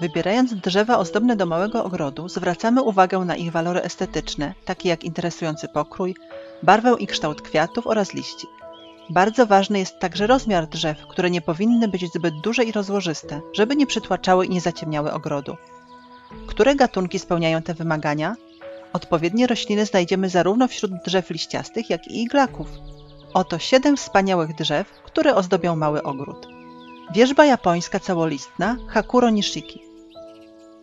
Wybierając drzewa ozdobne do małego ogrodu, zwracamy uwagę na ich walory estetyczne, takie jak interesujący pokrój, barwę i kształt kwiatów oraz liści. Bardzo ważny jest także rozmiar drzew, które nie powinny być zbyt duże i rozłożyste, żeby nie przytłaczały i nie zaciemniały ogrodu. Które gatunki spełniają te wymagania? Odpowiednie rośliny znajdziemy zarówno wśród drzew liściastych, jak i iglaków. Oto siedem wspaniałych drzew, które ozdobią mały ogród. Wierzba japońska całolistna Hakuro Nishiki.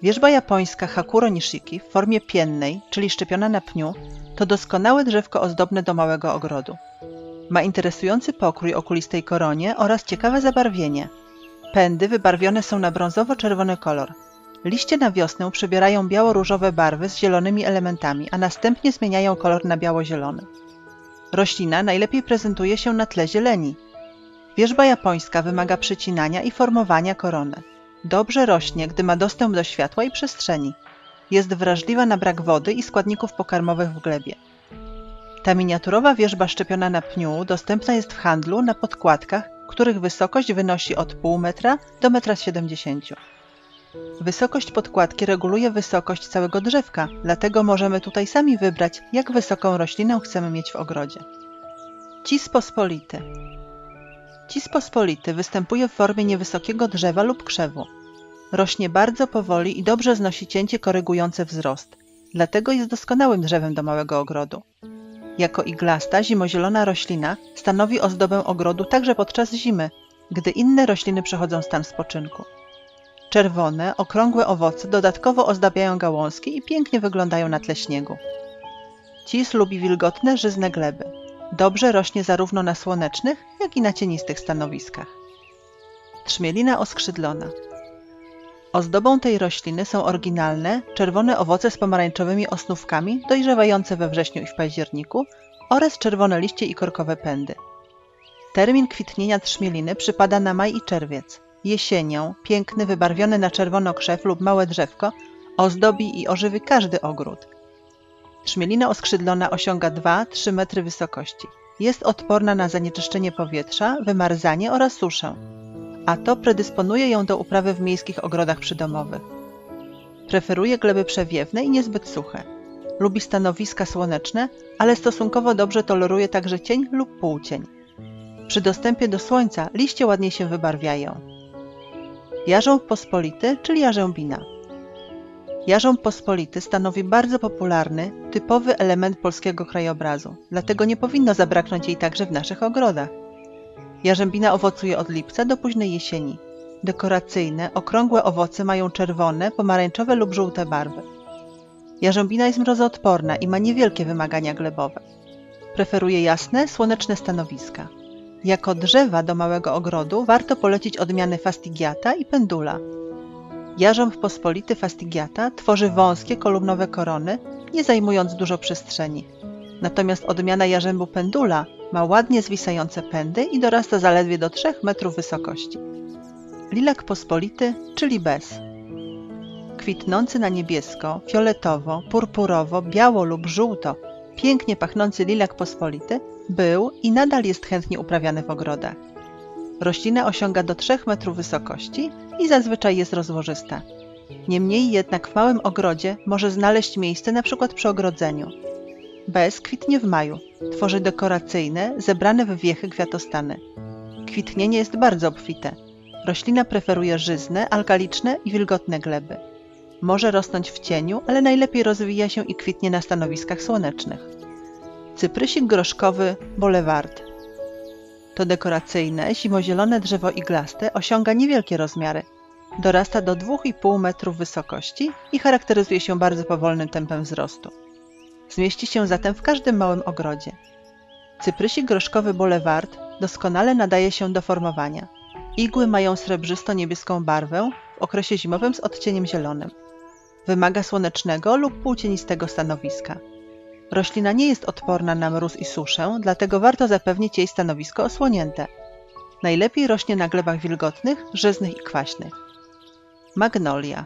Wierzba japońska Hakuro Nishiki w formie piennej, czyli szczepiona na pniu, to doskonałe drzewko ozdobne do małego ogrodu. Ma interesujący pokrój o kulistej koronie oraz ciekawe zabarwienie. Pędy wybarwione są na brązowo-czerwony kolor. Liście na wiosnę przybierają biało-różowe barwy z zielonymi elementami, a następnie zmieniają kolor na biało-zielony. Roślina najlepiej prezentuje się na tle zieleni. Wierzba japońska wymaga przycinania i formowania korony. Dobrze rośnie, gdy ma dostęp do światła i przestrzeni. Jest wrażliwa na brak wody i składników pokarmowych w glebie. Ta miniaturowa wierzba szczepiona na pniu dostępna jest w handlu na podkładkach, których wysokość wynosi od pół metra do 1,70 m. Wysokość podkładki reguluje wysokość całego drzewka, dlatego możemy tutaj sami wybrać, jak wysoką roślinę chcemy mieć w ogrodzie. Cis pospolity. Cis pospolity występuje w formie niewysokiego drzewa lub krzewu. Rośnie bardzo powoli i dobrze znosi cięcie korygujące wzrost, dlatego jest doskonałym drzewem do małego ogrodu. Jako iglasta, zimozielona roślina stanowi ozdobę ogrodu także podczas zimy, gdy inne rośliny przechodzą stan spoczynku. Czerwone, okrągłe owoce dodatkowo ozdabiają gałązki i pięknie wyglądają na tle śniegu. Cis lubi wilgotne, żyzne gleby. Dobrze rośnie zarówno na słonecznych, jak i na cienistych stanowiskach. Trzmielina oskrzydlona. Ozdobą tej rośliny są oryginalne, czerwone owoce z pomarańczowymi osnówkami, dojrzewające we wrześniu i w październiku, oraz czerwone liście i korkowe pędy. Termin kwitnienia trzmieliny przypada na maj i czerwiec. Jesienią piękny, wybarwiony na czerwono krzew lub małe drzewko ozdobi i ożywi każdy ogród. Trzmielina oskrzydlona osiąga 2-3 metry wysokości. Jest odporna na zanieczyszczenie powietrza, wymarzanie oraz suszę, a to predysponuje ją do uprawy w miejskich ogrodach przydomowych. Preferuje gleby przewiewne i niezbyt suche. Lubi stanowiska słoneczne, ale stosunkowo dobrze toleruje także cień lub półcień. Przy dostępie do słońca liście ładnie się wybarwiają. Jarząb pospolity, czyli jarzębina. Jarząb pospolity stanowi bardzo popularny, typowy element polskiego krajobrazu, dlatego nie powinno zabraknąć jej także w naszych ogrodach. Jarzębina owocuje od lipca do późnej jesieni. Dekoracyjne, okrągłe owoce mają czerwone, pomarańczowe lub żółte barwy. Jarzębina jest mrozoodporna i ma niewielkie wymagania glebowe. Preferuje jasne, słoneczne stanowiska. Jako drzewa do małego ogrodu warto polecić odmiany fastigiata i pendula. Jarząb pospolity fastigiata tworzy wąskie, kolumnowe korony, nie zajmując dużo przestrzeni. Natomiast odmiana jarzębu pendula ma ładnie zwisające pędy i dorasta zaledwie do 3 metrów wysokości. Lilak pospolity, czyli bez. Kwitnący na niebiesko, fioletowo, purpurowo, biało lub żółto, pięknie pachnący lilak pospolity był i nadal jest chętnie uprawiany w ogrodach. Roślina osiąga do 3 metrów wysokości i zazwyczaj jest rozłożysta. Niemniej jednak w małym ogrodzie może znaleźć miejsce np. przy ogrodzeniu. Bez kwitnie w maju. Tworzy dekoracyjne, zebrane w wiechy kwiatostany. Kwitnienie jest bardzo obfite. Roślina preferuje żyzne, alkaliczne i wilgotne gleby. Może rosnąć w cieniu, ale najlepiej rozwija się i kwitnie na stanowiskach słonecznych. Cyprysik groszkowy Boulevard. To dekoracyjne, zimozielone drzewo iglaste osiąga niewielkie rozmiary. Dorasta do 2,5 metrów wysokości i charakteryzuje się bardzo powolnym tempem wzrostu. Zmieści się zatem w każdym małym ogrodzie. Cyprysik groszkowy Boulevard doskonale nadaje się do formowania. Igły mają srebrzysto-niebieską barwę w okresie zimowym z odcieniem zielonym. Wymaga słonecznego lub półcienistego stanowiska. Roślina nie jest odporna na mróz i suszę, dlatego warto zapewnić jej stanowisko osłonięte. Najlepiej rośnie na glebach wilgotnych, żyznych i kwaśnych. Magnolia.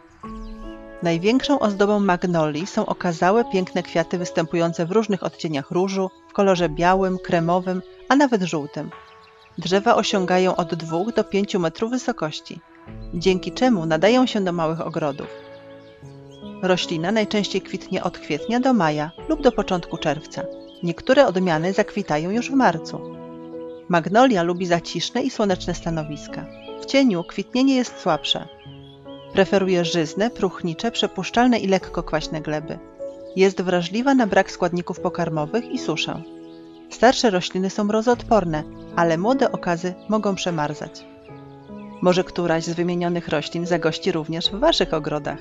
Największą ozdobą magnolii są okazałe, piękne kwiaty występujące w różnych odcieniach różu, w kolorze białym, kremowym, a nawet żółtym. Drzewa osiągają od 2 do 5 metrów wysokości, dzięki czemu nadają się do małych ogrodów. Roślina najczęściej kwitnie od kwietnia do maja lub do początku czerwca. Niektóre odmiany zakwitają już w marcu. Magnolia lubi zaciszne i słoneczne stanowiska. W cieniu kwitnienie jest słabsze. Preferuje żyzne, próchnicze, przepuszczalne i lekko kwaśne gleby. Jest wrażliwa na brak składników pokarmowych i suszę. Starsze rośliny są mrozoodporne, ale młode okazy mogą przemarzać. Może któraś z wymienionych roślin zagości również w Waszych ogrodach.